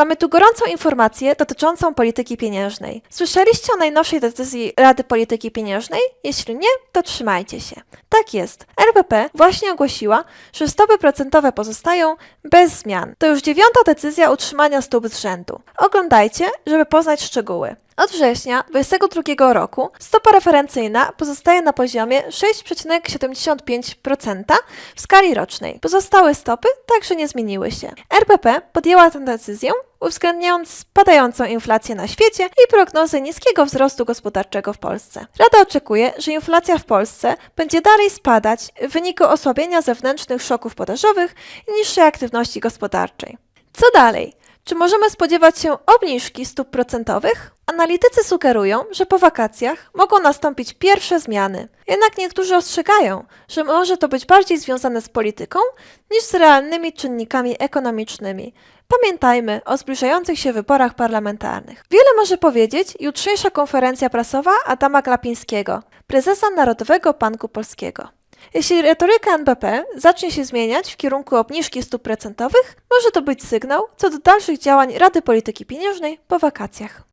Mamy tu gorącą informację dotyczącą polityki pieniężnej. Słyszeliście o najnowszej decyzji Rady Polityki Pieniężnej? Jeśli nie, to trzymajcie się. Tak jest. RBP właśnie ogłosiła, że stopy procentowe pozostają bez zmian. To już dziewiąta decyzja utrzymania stóp z rzędu. Oglądajcie, żeby poznać szczegóły. Od września 2022 roku stopa referencyjna pozostaje na poziomie 6,75% w skali rocznej. Pozostałe stopy także nie zmieniły się. RBP podjęła tę decyzję uwzględniając spadającą inflację na świecie i prognozy niskiego wzrostu gospodarczego w Polsce. Rada oczekuje, że inflacja w Polsce będzie dalej spadać w wyniku osłabienia zewnętrznych szoków podażowych i niższej aktywności gospodarczej. Co dalej? Czy możemy spodziewać się obniżki stóp procentowych? Analitycy sugerują, że po wakacjach mogą nastąpić pierwsze zmiany. Jednak niektórzy ostrzegają, że może to być bardziej związane z polityką niż z realnymi czynnikami ekonomicznymi. Pamiętajmy o zbliżających się wyborach parlamentarnych. Wiele może powiedzieć jutrzejsza konferencja prasowa Adama Glapińskiego, prezesa Narodowego Banku Polskiego. Jeśli retoryka NBP zacznie się zmieniać w kierunku obniżki stóp procentowych, może to być sygnał co do dalszych działań Rady Polityki Pieniężnej po wakacjach.